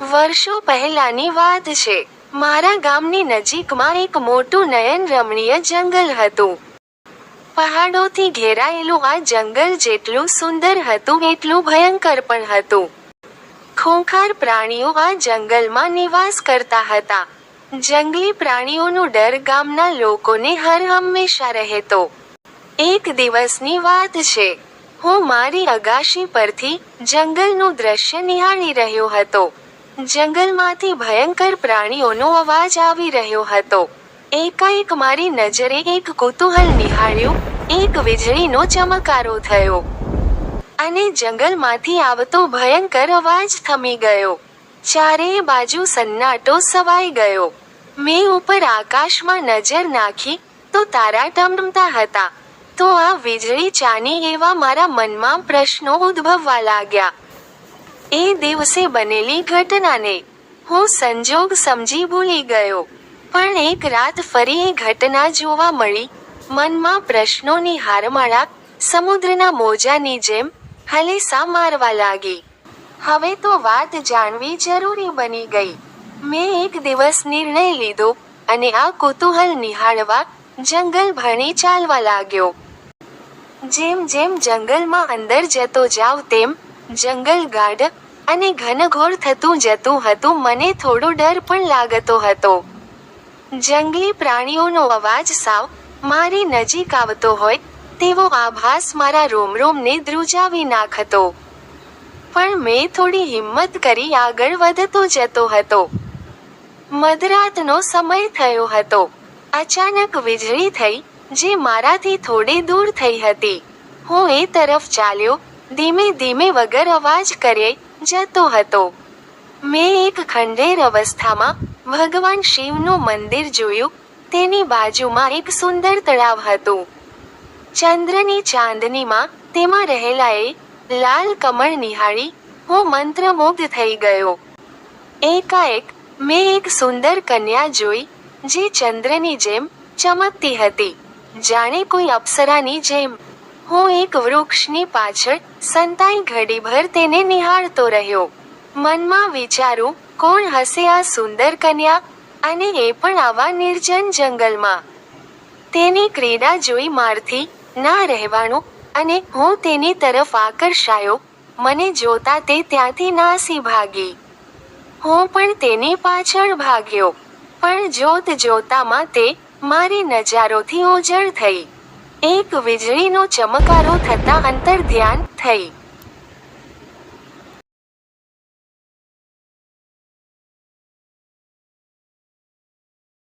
વર્ષો પહેલાની વાત છે. મારા ગામની નજીકમાં એક મોટું નયન રમણીય જંગલ હતું. પહાડોથી ઘેરાયેલું આ જંગલ જેટલું સુંદર હતું, એટલું ભયંકર પણ હતું. ખોંખાર પ્રાણીઓ આ જંગલમાં નિવાસ કરતા હતા. જંગલી પ્રાણીઓનો ડર ગામના લોકોને હર હંમેશા રહેતો. એક દિવસની વાત છે. હું મારી અગાશી પરથી જંગલનું દ્રશ્ય નિહાળી રહ્યો હતો. જંગલમાંથી ભયંકર પ્રાણીઓનો અવાજ આવી રહ્યો હતો. એકાએક મારી નજરે એક કુતૂહલ નિહાળ્યું, એક વીજળીનો ચમકારો થયો. અને જંગલમાંથી આવતો ભયંકર અવાજ થમી ગયો. ચારેય બાજુ સન્નાટો સવાઈ ગયો. મેં ઉપર આકાશમાં નજર નાખી, તો તારા ટમટમતા હતા. તો આ વીજળી ચાની એવા મારા મનમાં પ્રશ્નો ઉદ્ભવવા લાગ્યા. એ દિવસે બનેલી ઘટનાને હું સંજોગ સમજી ભૂલી ગયો. પણ એક રાત ફરી એ ઘટના જોવા મળી. મનમાં પ્રશ્નોની હારમાળા, સમુદ્રના મોજાની જેમ હલેસા મારવા લાગી. હવે તો વાત જાણવી જરૂરી બની ગઈ. મેં એક દિવસ નિર્ણય લીધો અને આ કુતૂહલ નિહાળવા જંગલ ભણી ચાલવા લાગ્યો. જેમ જેમ જંગલમાં અંદર જતો જાવ તેમ જંગલ ગાઢ અને ઘનઘોર થતું જતું હતું. મને થોડો ડર પણ લાગતો હતો. જંગલી પ્રાણીઓનો અવાજ સાવ મારી નજીક આવતો હોય તેવો આભાસ મારા રોમરોમને ધ્રુજાવી નાખતો. પણ મેં થોડી હિંમત કરી આગળ વધતો જતો હતો. મધરાતનો સમય થયો હતો. અચાનક વીજળી થઈ, જે મારાથી થોડી દૂર થઈ હતી. હું એ તરફ ચાલ્યો ધીમે ધીમે વગર અવાજ કરે જતો હતો. મેં એક ખંડેર અવસ્થામાં ભગવાન શિવનું મંદિર જોયું. તેની બાજુમાં એક સુંદર તળાવ હતું. ચંદ્રની ચાંદનીમાં તેમાં રહેલા એ લાલ કમળ નિહાળી હું મંત્રમુગ્ધ થઈ ગયો. એકાએક મેં એક સુંદર કન્યા જોઈ, જે ચંદ્રની જેમ ચમકતી હતી. જાણે કોઈ અપ્સરાની જેમ હું એક વૃક્ષની પાછળ સંતાઈ ઘડીભર તેને નિહાળતો રહ્યો. મનમાં વિચારું, કોણ હશે આ સુંદર કન્યા અને એ પણ આવા નિર્જન જંગલમાં? તેની ક્રીડા જોઈ મારથી ના રહેવાનું અને હું તેની તરફ આકર્ષાયો. મને જોતા તે ત્યાંથી નાસી ભાગી. હું પણ તેની પાછળ ભાગ્યો. પણ જોત જોતામાં તે મારી નજારોથી ઓજળ થઈ. એક વીજળીનો ચમકારો થતા અંતર ધ્યાન થઈ.